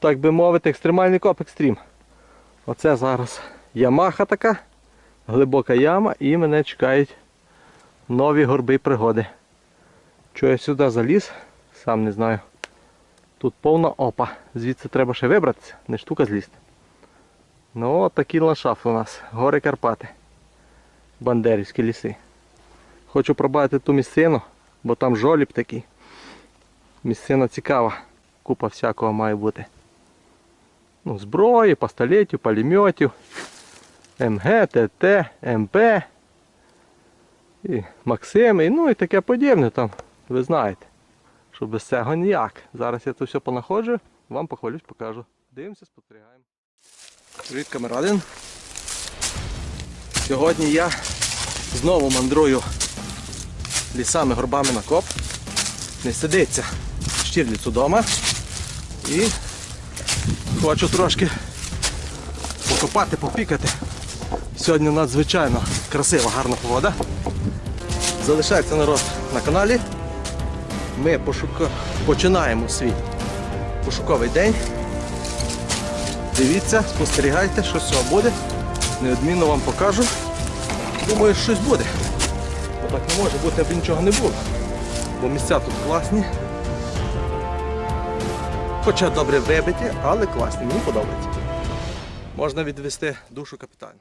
так би мовити, екстремальний коп екстрім. Оце зараз ямаха така, глибока яма і мене чекають нові горби пригоди. Що я сюди заліз, сам не знаю. Тут повна опа. Звідси треба ще вибратися, не штука злізти. Ну от такий ландшафт у нас. Гори Карпати. Бандерівські ліси. Хочу пробачити ту місцину, бо там жоліб такий. Місцина цікава. Купа всякого має бути. Ну, зброї, пістолетів, пулеметів, МГ, ТТ, МП, і Максим, ну і таке подібне там, ви знаєте. Що без цього ніяк. Зараз я це все понаходжу, вам похвалюсь, покажу. Дивимося, спостерігаємо. Привіт, камерадин. Сьогодні я знову мандрую лісами, горбами на коп. Не сидиться щирліць удома. І хочу трошки покопати, попікати. Сьогодні надзвичайно красива, гарна погода. Залишається народ на каналі. Ми пошука... починаємо свій пошуковий день. Дивіться, спостерігайте, що з цього буде. Неодмінно вам покажу. Думаю, щось буде. Бо так не може бути, аби нічого не було. Бо місця тут класні. Хоча добре вибиті, але класні. Мені подобається. Можна відвести душу капітально.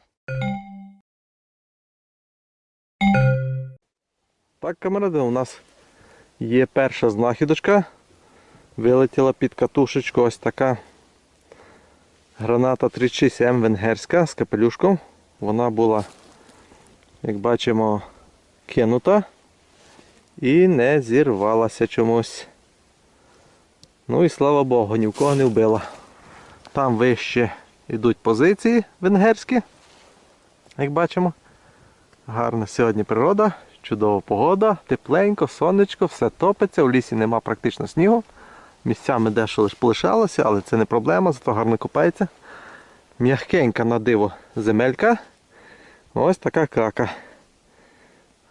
Так, камеради, у нас є перша знахідочка. Вилетіла під катушечку ось така граната 36М венгерська з капелюшком. Вона була, як бачимо, кинута і не зірвалася чомусь. Ну і слава Богу, ні в кого не вбила. Там вище йдуть позиції венгерські, як бачимо. Гарна сьогодні природа, чудова погода, тепленько, сонечко, все топиться, у лісі нема практично снігу. Місцями дещо лише полишалося, але це не проблема, зато гарно купається. М'ягкенька на диво земелька. Ось така кака.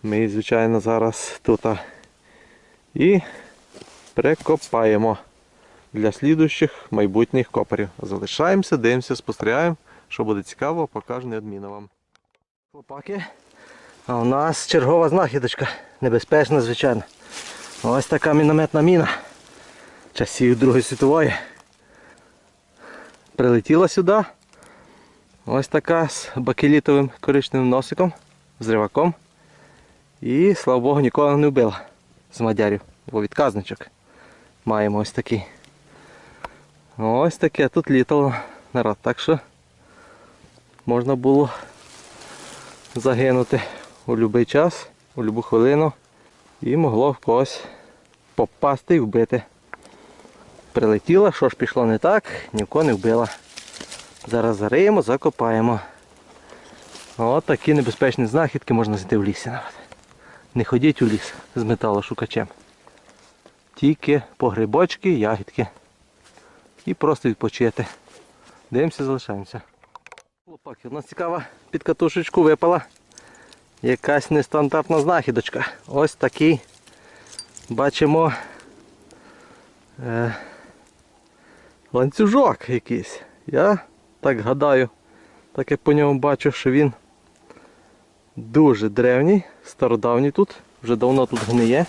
Ми, звичайно, зараз тут і прикопаємо для слідуючих майбутніх копарів. Залишаємося, дивимося, спостерігаємо. Що буде цікаво, покажу неодмінно вам. Хлопаки, а у нас чергова знахідочка. Небезпечна, звичайно. Ось така мінометна міна. Часів Другої світової. Прилетіла сюди. Ось така з бакелітовим коричневим носиком, з риваком. І, слава Богу, ніколи не вбила з мадярів, бо відказничок. Маємо ось такий. Ось таке тут літало народ. Так що можна було загинути у будь-який час, у будь-яку хвилину. І могло в когось попасти і вбити. Прилетіла, що ж пішло не так, ні в кого не вбила. Зараз зариємо, закопаємо. От такі небезпечні знахідки можна знайти в лісі навіть. Не ходіть у ліс з металошукачем. Тільки по грибочки, ягідки. І просто відпочити. Дивимося, залишаємося. Хлопаки, у нас цікава під катушечку випала якась нестандартна знахідочка. Ось такий бачимо е, ланцюжок якийсь. Я так гадаю, так як по ньому бачу, що він дуже древній, стародавній тут, вже давно тут гниє.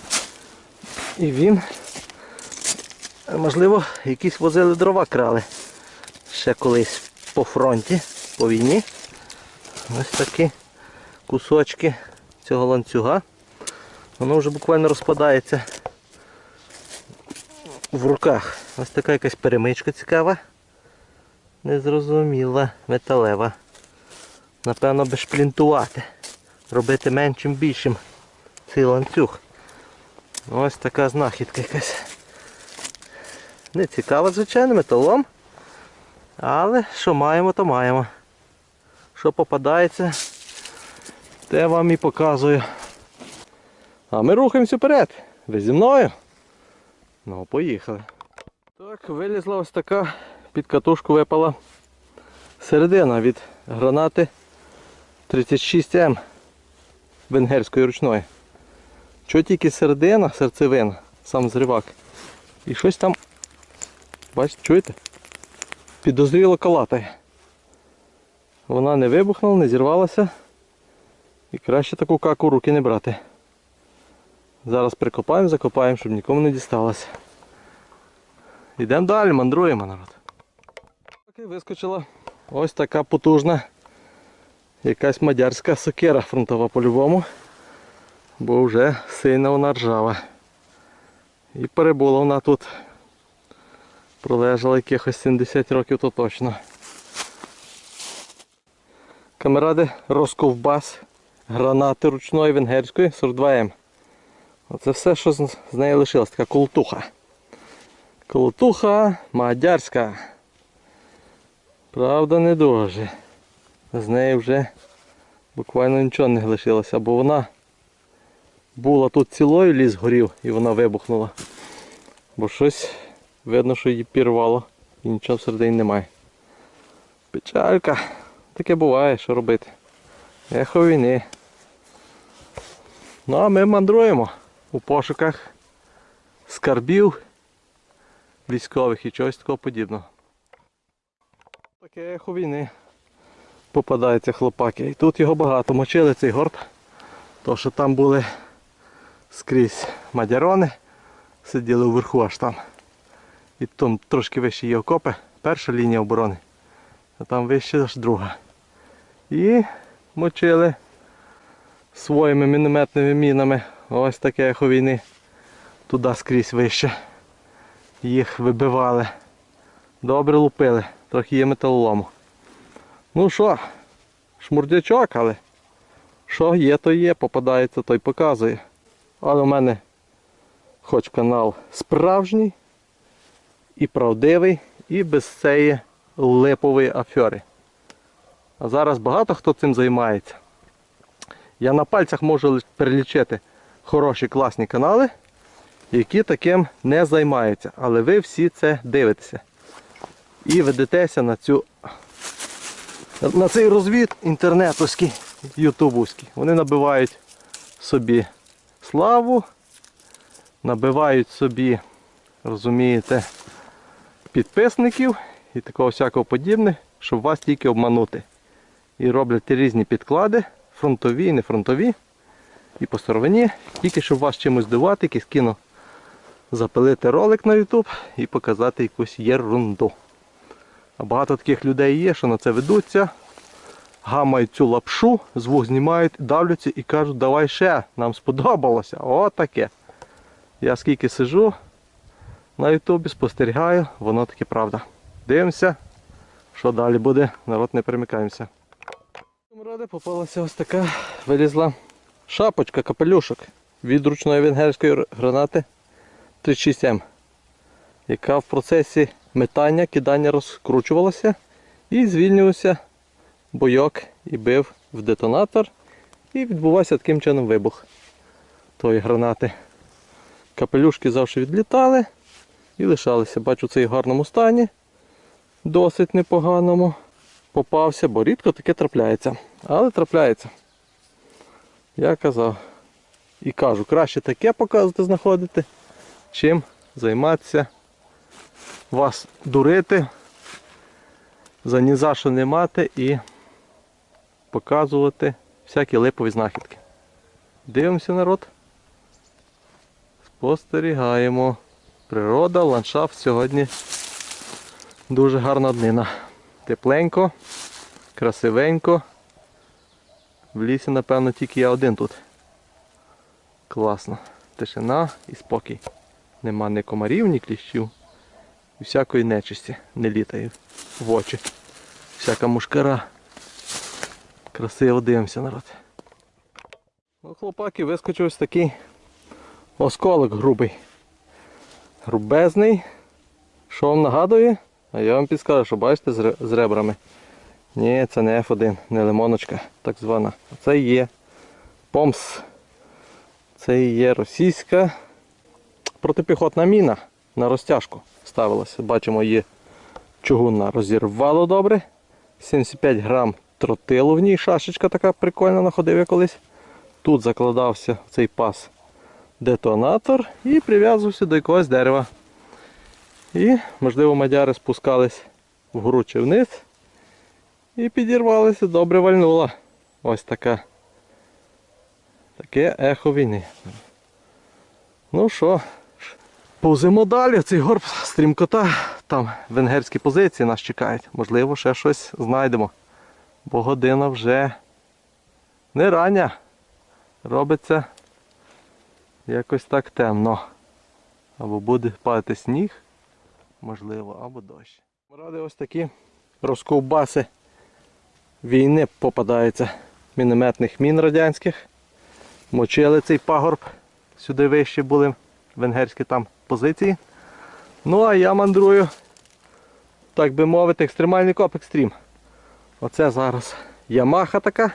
І він, можливо, якісь возили дрова крали ще колись по фронті, по війні. Ось такі кусочки цього ланцюга. Воно вже буквально розпадається в руках. Ось така якась перемичка цікава. Незрозуміла, металева. Напевно, би шплінтувати. Робити меншим більшим цей ланцюг. Ось така знахідка якась. Не цікава, звичайно, металом. Але що маємо, то маємо. Що попадається, те вам і показую. А ми рухаємося вперед. Ви зі мною? Ну, поїхали. Так, вилізла ось така, під катушку випала середина від гранати 36М венгерської ручної. Що тільки середина, серцевина, сам зривак. І щось там, бачите, чуєте? підозріло калатає. Вона не вибухнула, не зірвалася. І краще таку каку руки не брати. Зараз прикопаємо, закопаємо, щоб нікому не дісталося. Йдемо далі, мандруємо народ. Окей, вискочила ось така потужна якась мадярська сокира фронтова по-любому. Бо вже сильно вона ржава. І перебула вона тут. Пролежала якихось 70 років, то точно. Камеради розковбас гранати ручної венгерської 42М. Оце все, що з неї лишилось, така колотуха. Колотуха мадярська. Правда, не дуже. З неї вже буквально нічого не лишилося, бо вона була тут цілою, ліс горів і вона вибухнула. Бо щось видно, що її пірвало і нічого всередині немає. Печалька. Таке буває, що робити. Ехо війни. Ну а ми мандруємо у пошуках скарбів військових і чогось такого подібного. Таке ехо війни. Попадаються хлопаки. І тут його багато. Мочили цей горб. То що там були скрізь мадярони, сиділи вверху аж там. І там трошки вище є окопи, перша лінія оборони, а там вище аж друга. І мочили своїми мінометними мінами. Ось таке ехо війни. Туди скрізь вище. Їх вибивали. Добре лупили, трохи є металолому. Ну що, шмурдячок, але що є, то є, попадається, то й показує. Але у мене хоч канал справжній і правдивий, і без цієї липової афери. А зараз багато хто цим займається. Я на пальцях можу перелічити хороші класні канали, які таким не займаються. Але ви всі це дивитеся. І ведетеся на цю на цей розвід інтернетовський, ютубовський. Вони набивають собі славу, набивають собі, розумієте, підписників і такого всякого подібне, щоб вас тільки обманути. І роблять різні підклади, фронтові і не фронтові, і по стороні, тільки щоб вас чимось здивувати, якийсь кіно запилити ролик на YouTube і показати якусь єрунду. А багато таких людей є, що на це ведуться, гамають цю лапшу, звук знімають, давляться і кажуть, давай ще, нам сподобалося. О таке. Я скільки сижу на ютубі, спостерігаю, воно таке правда. Дивимося, що далі буде, народ не перемикаємося. Ради попалася ось така вилізла шапочка, капелюшок від ручної венгерської гранати 36М, яка в процесі метання, кидання розкручувалася і звільнювався бойок і бив в детонатор і відбувався таким чином вибух тої гранати. Капелюшки завжди відлітали і лишалися. Бачу, цей в гарному стані, досить непоганому. Попався, бо рідко таке трапляється. Але трапляється. Я казав. І кажу, краще таке показувати, знаходити, чим займатися, вас дурити, за ні за що не мати і показувати всякі липові знахідки. Дивимося народ. Спостерігаємо. Природа, ландшафт сьогодні дуже гарна днина. Тепленько, красивенько. В лісі, напевно, тільки я один тут. Класно. Тишина і спокій. Нема ні комарів, ні кліщів. І всякої нечисті не літає в очі. Всяка мушкара. Красиво дивимося, народ. Ну, хлопаки, вискочив ось такий осколок грубий. Грубезний. Що вам нагадує? А я вам підскажу, що бачите з ребрами. Ні, це не F1, не лимоночка, так звана. Це є помс. Це є російська протипіхотна міна на розтяжку ставилася. Бачимо, її чугунна розірвало добре. 75 грам тротилу в ній, шашечка така прикольна находив я колись. Тут закладався цей пас детонатор і прив'язувався до якогось дерева. І, можливо, мадяри спускались вгору чи вниз. І підірвалися, добре вальнула. Ось така. Таке ехо війни. Ну що, повземо далі. Цей горб стрімкота. Там венгерські позиції нас чекають. Можливо, ще щось знайдемо. Бо година вже не рання. Робиться якось так темно. Або буде падати сніг, можливо, або дощ. Ради ось такі розковбаси війни попадаються мінометних мін радянських. Мочили цей пагорб. Сюди вище були венгерські там позиції. Ну а я мандрую, так би мовити, екстремальний коп екстрім. Оце зараз ямаха така,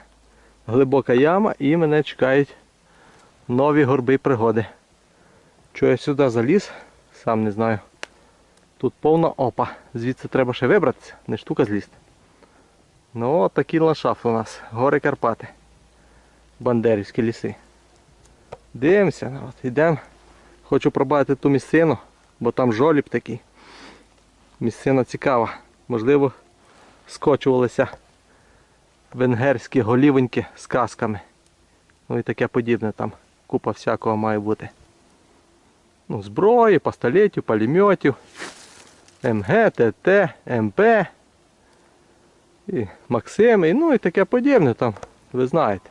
глибока яма і мене чекають нові горби пригоди. Що я сюди заліз, сам не знаю. Тут повна опа. Звідси треба ще вибратися, не штука злізти. Ну от такий ландшафт у нас. Гори Карпати. Бандерівські ліси. Дивимося, народ, йдемо. Хочу пробачити ту місцину, бо там жоліб такий. Місцина цікава. Можливо, скочувалися венгерські голівоньки з касками. Ну і таке подібне там. Купа всякого має бути. Ну, зброї, пістолетів, пулеметів, МГ, ТТ, МП, і Максим, і ну і таке подібне там, ви знаєте.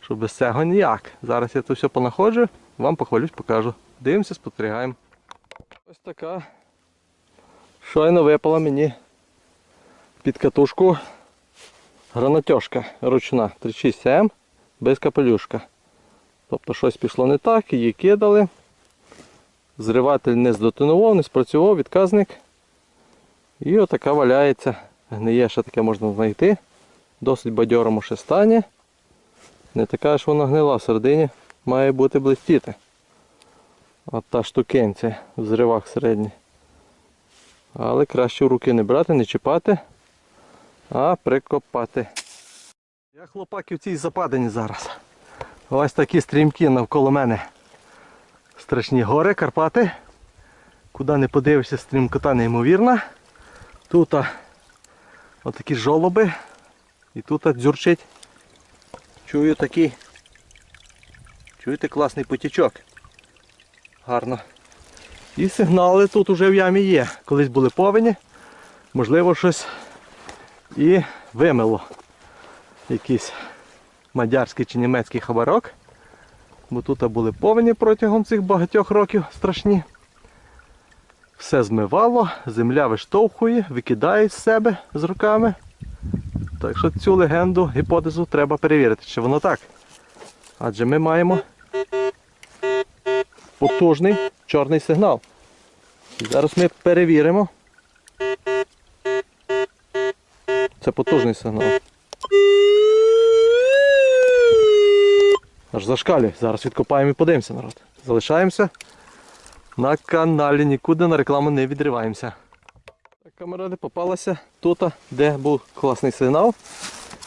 Що без цього ніяк. Зараз я це все понаходжу, вам похвалюсь, покажу. Дивимося, спостерігаємо. Ось така. Щойно випала мені під катушку гранатьошка ручна 36М без капелюшка. Тобто щось пішло не так, її кидали. Зриватель не здетонував, не спрацював, відказник. І отака валяється. Гниє ще таке можна знайти. Досить бадьорому ще стані. Не така ж вона гнила всередині, має бути блистіти. От та штукенця в зривах середній. Але краще в руки не брати, не чіпати, а прикопати. Я хлопаки в цій западині зараз. Ось такі стрімкі навколо мене. Страшні гори, Карпати. Куди не подивишся, стрімкота неймовірна. Тут отакі жолоби. І тут дзюрчить. Чую такий. Чуєте класний потічок. Гарно. І сигнали тут уже в ямі є. Колись були повені. Можливо щось і вимило. Якийсь мадярський чи німецький хабарок. Бо тут були повені протягом цих багатьох років страшні. Все змивало, земля виштовхує, викидає з себе з руками. Так що цю легенду, гіпотезу треба перевірити, чи воно так. Адже ми маємо потужний чорний сигнал. І зараз ми перевіримо. Це потужний сигнал. Аж зашкалює. Зараз відкопаємо і подивимося, народ. Залишаємося на каналі, нікуди на рекламу не відриваємося. Так, камеради попалася тут, де був класний сигнал.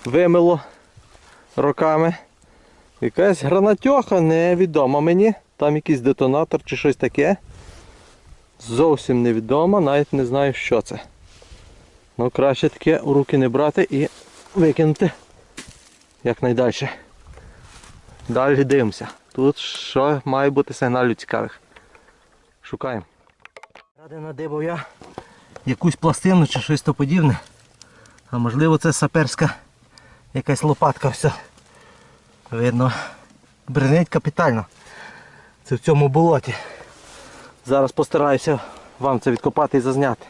Вимило роками. Якась гранатьоха невідома мені. Там якийсь детонатор чи щось таке. Зовсім невідомо, навіть не знаю, що це. Ну краще таке у руки не брати і викинути якнайдальше. Далі дивимося. Тут що має бути сигналів цікавих. Шукаємо. Ради надибав я якусь пластину чи щось то подібне. А можливо це саперська якась лопатка вся. Видно, бренить капітально. Це в цьому болоті. Зараз постараюся вам це відкопати і зазняти.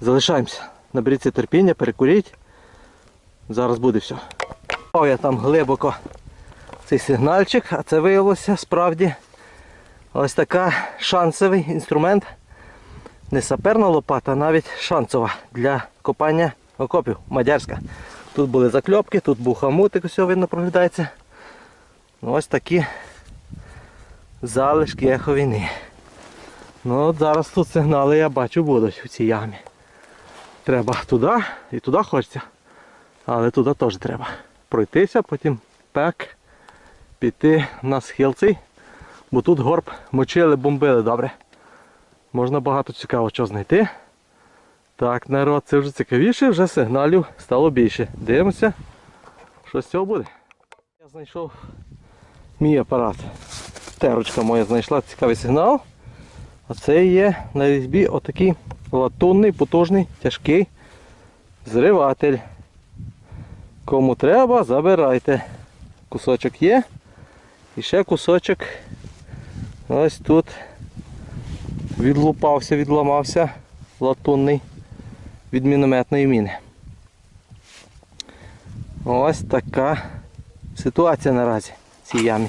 Залишаємося. Наберіться терпіння, перекуріть. Зараз буде все. О, я там глибоко цей сигнальчик, а це виявилося справді ось така шансовий інструмент. Не саперна лопата, а навіть шансова для копання окопів. Мадярська. Тут були закльопки, тут був хамутик, ось видно проглядається. Ну, Ось такі залишки еховіни. Ну от зараз тут сигнали я бачу будуть у цій ямі. Треба туди і туди хочеться. Але туди теж треба. Пройтися, потім так піти на схил цей. Бо тут горб мочили, бомбили добре. Можна багато цікавого чого знайти. Так, народ, це вже цікавіше, вже сигналів стало більше. Дивимося, що з цього буде. Я знайшов мій апарат. Терочка моя знайшла цікавий сигнал. А це є на різьбі отакий латунний, потужний, тяжкий зриватель. Кому треба, забирайте. Кусочок є. І ще кусочок ось тут відлупався, відламався латунний від мінометної міни. Ось така ситуація наразі в цій ямі.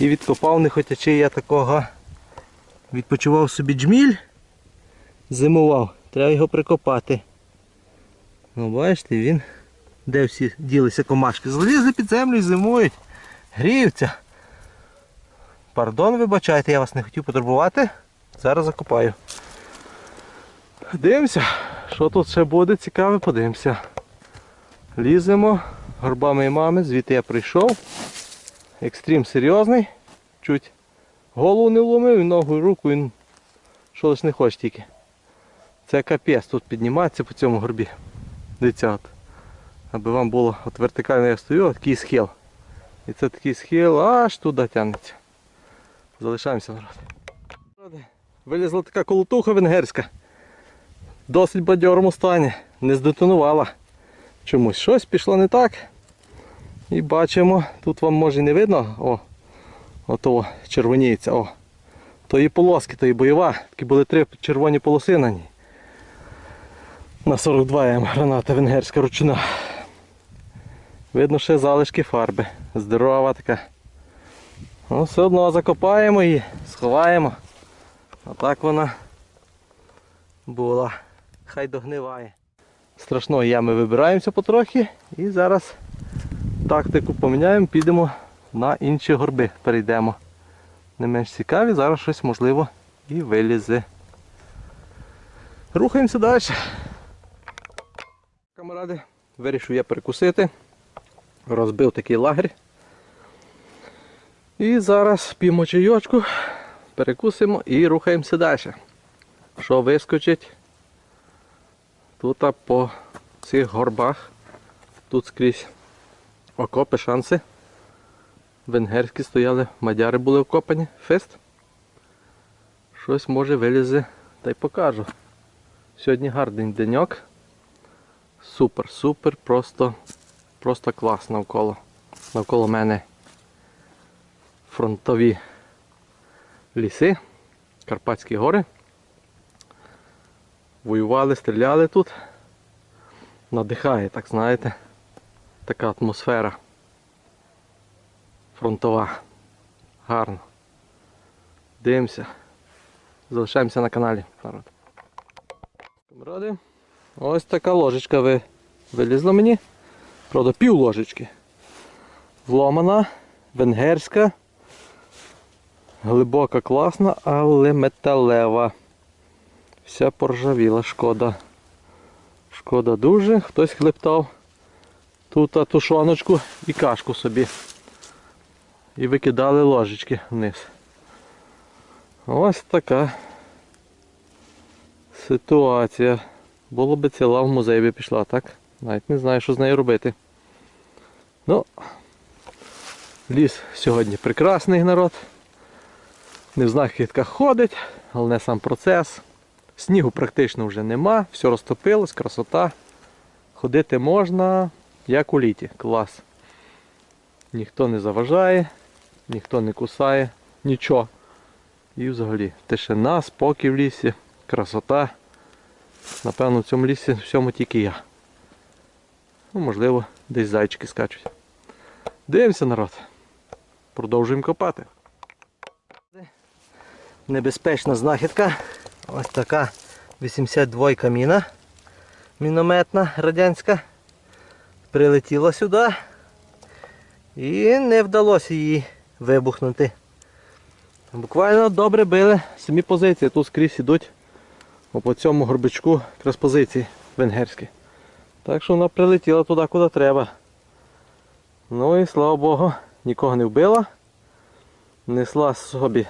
І відкопав, не хотячи я такого. Відпочивав собі джміль, зимував, треба його прикопати. Ну бачите, він де всі ділися комашки. Залізли під землю і зимують. Гріються. Пардон, вибачайте, я вас не хотів потурбувати. Зараз закопаю. Дивимося, що тут ще буде цікаве, подивимося. Ліземо горбами мами, звідти я прийшов. Екстрім серйозний. Чуть голову не вломив і ногу, і руку, він що лиш не хоче тільки. Це капець тут піднімається по цьому горбі. Дивіться, от. Аби вам було от вертикально я стою, от такий схил. І це такий схил аж туди тягнеться. Залишаємося народ. Вилізла така колотуха венгерська. Досить бадьорому стані. Не здетонувала. Чомусь щось пішло не так. І бачимо, тут вам може не видно, о, ото червоніється, о. Тої полоски, то і бойова. Такі були три червоні полоси на ній. На 42 М граната венгерська ручна. Видно ще залишки фарби. Здорова така. Ну, все одно закопаємо її, сховаємо. А так вона була. Хай догниває. Страшної ями вибираємося потрохи і зараз тактику поміняємо, підемо на інші горби, перейдемо. Не менш цікаві, зараз щось можливо і вилізе. Рухаємося далі. Камаради, вирішив я перекусити. Розбив такий лагерь. І зараз п'ємо чайочку, перекусимо і рухаємося далі. Що вискочить? Тут по цих горбах, тут скрізь окопи, шанси. Венгерські стояли, мадяри були окопані, фест. Щось може вилізе та й покажу. Сьогодні гарний деньок. Супер, супер, просто, просто клас навколо. Навколо мене фронтові ліси, Карпатські гори. Воювали, стріляли тут. Надихає, так знаєте, така атмосфера фронтова. Гарно. Дивимося. Залишаємося на каналі. Народ. Камради. Ось така ложечка ви... вилізла мені. Правда, пів ложечки. Вломана, венгерська. Глибока, класна, але металева. Вся поржавіла, шкода. Шкода дуже. Хтось хлептав тут тушоночку і кашку собі. І викидали ложечки вниз. Ось така ситуація. Було би ціла в музей би пішла, так? Навіть не знаю, що з нею робити. Ну, ліс сьогодні прекрасний народ. Не в знахідках ходить, головне сам процес. Снігу практично вже нема, все розтопилось, красота. Ходити можна, як у літі. Клас. Ніхто не заважає, ніхто не кусає, нічого. І взагалі тишина, спокій в лісі, красота. Напевно, в цьому лісі всьому тільки я. Ну, можливо, десь зайчики скачуть. Дивимося, народ. Продовжуємо копати. Небезпечна знахідка. Ось така 82 міна мінометна радянська. Прилетіла сюди і не вдалося її вибухнути. Буквально добре били самі позиції. Тут скрізь ідуть по цьому горбичку якраз позиції венгерські. Так що вона прилетіла туди, куди треба. Ну і слава Богу, нікого не вбила. Несла собі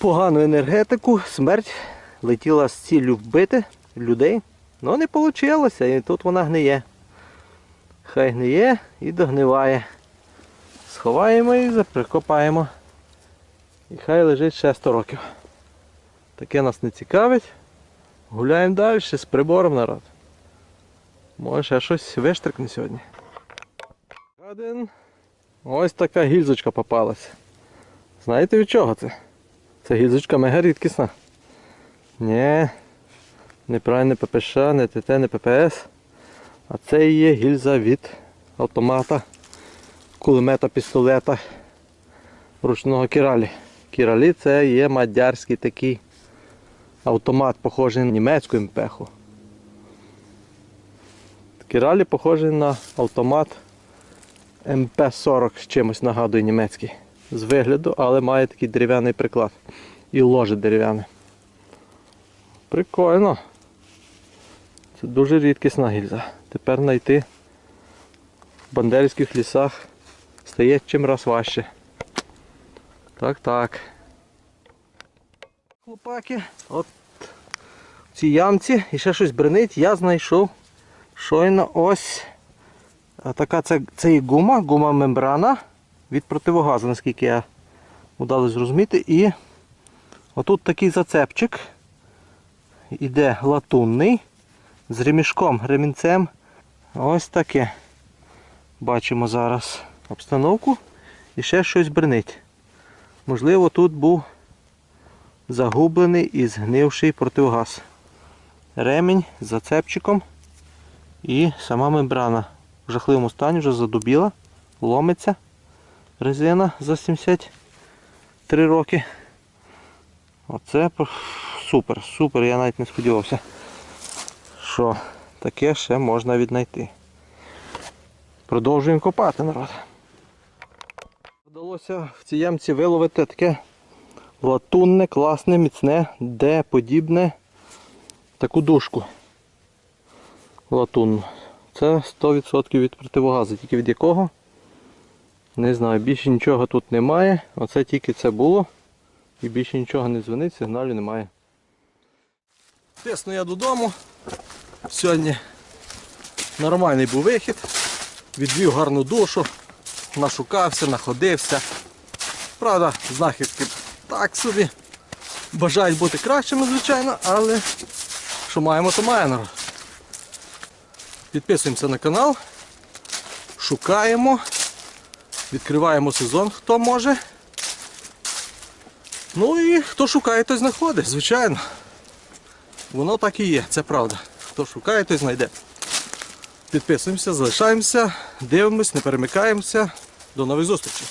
погану енергетику, смерть, летіла з ціллю вбити. людей. Ну не вийшло, і тут вона гниє. Хай гниє і догниває. Сховаємо і прикопаємо. І хай лежить ще 100 років. Таке нас не цікавить. Гуляємо далі з прибором народ. Може ще щось виштрикне сьогодні. Один. Ось така гільзочка попалась. Знаєте від чого це? Це гільзочка мега рідкісна. Ні, неправильне ППШ, не ТТ, не ППС. А це є гільза від автомата, кулемета, пістолета ручного кіралі. Кіралі це є мадярський такий автомат, похожий на німецьку МПХу. Кіралі похожий на автомат МП-40 з чимось нагадує німецький. З вигляду, але має такий дерев'яний приклад. І ложе дерев'яне. Прикольно. Це дуже рідкісна гільза. Тепер знайти в бандерівських лісах стає чим раз важче. Так, так. Хлопаки, от в цій ямці і ще щось бренить, я знайшов щойно ось така це, це і гума, гума мембрана від противогазу, наскільки я вдалося зрозуміти. І отут такий зацепчик. Іде латунний з ремішком, ремінцем. Ось таке. Бачимо зараз обстановку і ще щось бренить. Можливо, тут був загублений і згнивший противогаз. Ремінь з зацепчиком і сама мембрана в жахливому стані вже задубіла, ломиться резина за 73 роки. Оце супер, супер, я навіть не сподівався, що таке ще можна віднайти. Продовжуємо копати народ. Вдалося в цій ямці виловити таке латунне, класне, міцне, де подібне таку дужку латунну. Це 100% від противогазу, тільки від якого? Не знаю, більше нічого тут немає. Оце тільки це було. І більше нічого не дзвонить, сигналю немає. Тисну я додому. Сьогодні нормальний був вихід. Відвів гарну душу, нашукався, находився. Правда, знахідки так собі. Бажають бути кращими, звичайно, але що маємо, то маємо. народ. Підписуємося на канал, шукаємо, відкриваємо сезон, хто може. Ну і хто шукає, той знаходить, звичайно. Воно так і є, це правда. Хто шукає, той знайде. Підписуємося, залишаємося, дивимось, не перемикаємося. До нових зустрічей.